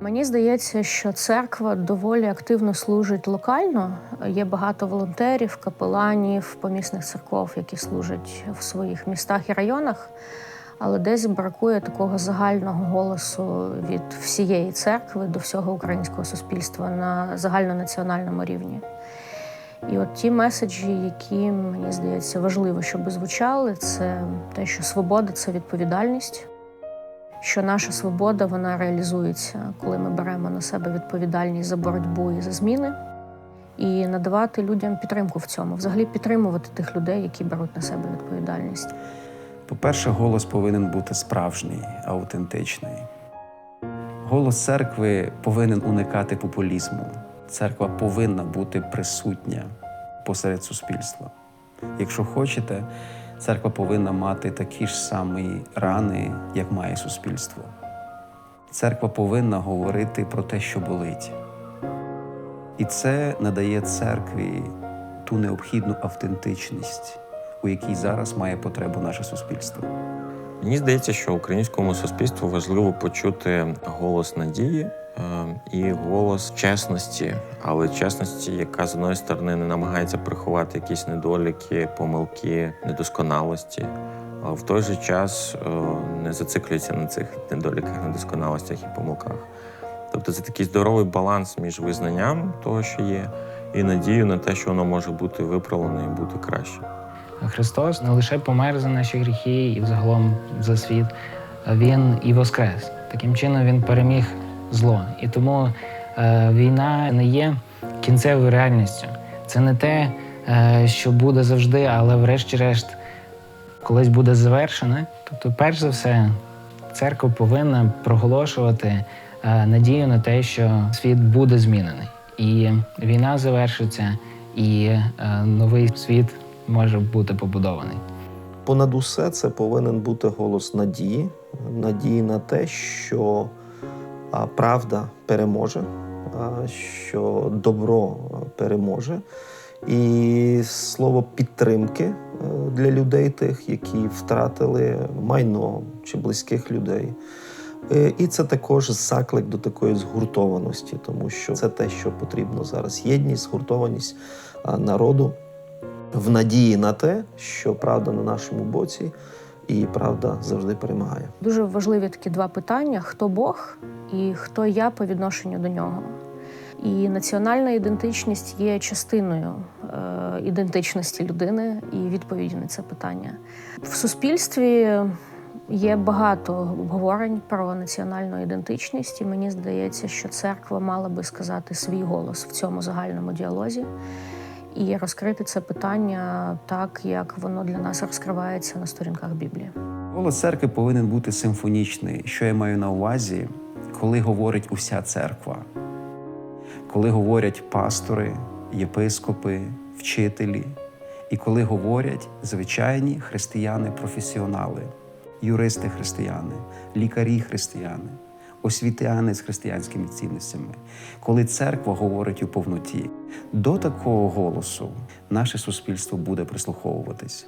Мені здається, що церква доволі активно служить локально. Є багато волонтерів, капеланів, помісних церков, які служать в своїх містах і районах. Але десь бракує такого загального голосу від всієї церкви до всього українського суспільства на загальнонаціональному рівні. І от ті меседжі, які мені здається важливо, щоб звучали, це те, що свобода це відповідальність, що наша свобода вона реалізується, коли ми беремо на себе відповідальність за боротьбу і за зміни, і надавати людям підтримку в цьому, взагалі підтримувати тих людей, які беруть на себе відповідальність. По-перше, голос повинен бути справжній, аутентичний. Голос церкви повинен уникати популізму. Церква повинна бути присутня посеред суспільства. Якщо хочете, церква повинна мати такі ж самі рани, як має суспільство. Церква повинна говорити про те, що болить. І це надає церкві ту необхідну автентичність, у якій зараз має потребу наше суспільство. Мені здається, що українському суспільству важливо почути голос надії і голос чесності, але чесності, яка з одної сторони не намагається приховати якісь недоліки, помилки, недосконалості, а в той же час е, не зациклюється на цих недоліках, недосконалостях і помилках. Тобто це такий здоровий баланс між визнанням того, що є, і надією на те, що воно може бути виправлено і бути краще. Христос не лише помер за наші гріхи і взагалом за світ, Він і воскрес. Таким чином він переміг зло. І тому е, війна не є кінцевою реальністю. Це не те, е, що буде завжди, але врешті-решт колись буде завершене. Тобто, перш за все, церква повинна проголошувати е, надію на те, що світ буде змінений, і війна завершиться, і е, новий світ може бути побудований. Понад усе це повинен бути голос надії, надії на те, що правда переможе, що добро переможе, і слово підтримки е, для людей, тих, які втратили майно чи близьких людей. Е, І це також заклик до такої згуртованості, тому що це те, що потрібно зараз. Єдність, згуртованість народу в надії на те, що правда на нашому боці, і правда завжди перемагає. Дуже важливі такі два питання: хто Бог і хто я по відношенню до нього. І національна ідентичність є частиною е, ідентичності людини і відповіді на це питання. В суспільстві є багато обговорень про національну ідентичність, і мені здається, що церква мала би сказати свій голос в цьому загальному діалозі і розкрити це питання так, як воно для нас розкривається на сторінках Біблії. Голос церкви повинен бути симфонічний. Що я маю на увазі, коли говорить уся церква, коли говорять пастори, єпископи, вчителі, і коли говорять звичайні християни-професіонали, юристи-християни, лікарі-християни, освітяни з християнськими цінностями, коли церква говорить у повноті, до такого голосу наше суспільство буде прислуховуватись.